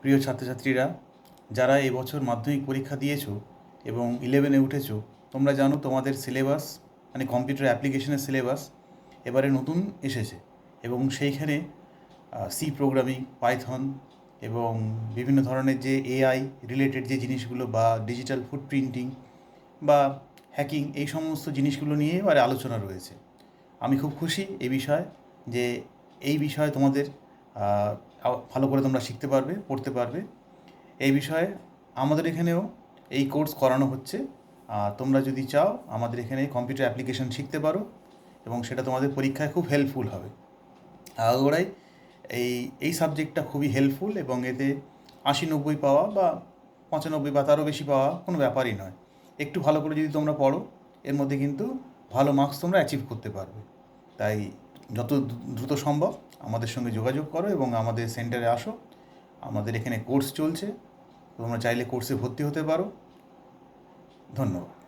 প্রিয় ছাত্রছাত্রীরা, যারা এবছর মাধ্যমিক পরীক্ষা দিয়েছ এবং ইলেভেনে উঠেছো, তোমরা জানো তোমাদের সিলেবাস মানে কম্পিউটার অ্যাপ্লিকেশনের সিলেবাস এবারে নতুন এসেছে এবং সেইখানে সি প্রোগ্রামিং পাইথন এবং বিভিন্ন ধরনের যে এআই রিলেটেড যে জিনিসগুলো বা ডিজিটাল ফুটপ্রিন্টিং বা হ্যাকিং এই সমস্ত জিনিসগুলো নিয়ে এবারে আলোচনা রয়েছে। আমি খুব খুশি এই বিষয়ে যে এই বিষয়ে তোমাদের ভালো করে তোমরা শিখতে পারবে, পড়তে পারবে। এই বিষয়ে আমাদের এখানেও এই কোর্স করানো হচ্ছে। আর তোমরা যদি চাও, আমাদের এখানে কম্পিউটার অ্যাপ্লিকেশন শিখতে পারো এবং সেটা তোমাদের পরীক্ষায় খুব হেল্পফুল হবে। আগাগোড়াই এই এই সাবজেক্টটা খুবই হেল্পফুল এবং এতে আশি নব্বই পাওয়া বা পঁচানব্বই বা তারও বেশি পাওয়া কোনো ব্যাপারই নয়। একটু ভালো করে যদি তোমরা পড়ো, এর মধ্যে কিন্তু ভালো মার্কস তোমরা অ্যাচিভ করতে পারবে। তাই যত দ্রুত সম্ভব আমাদের সঙ্গে যোগাযোগ করো এবং আমাদের সেন্টারে আসো। আমাদের এখানে কোর্স চলছে। তোমরা চাইলে কোর্সে ভর্তি হতে পারো। ধন্যবাদ।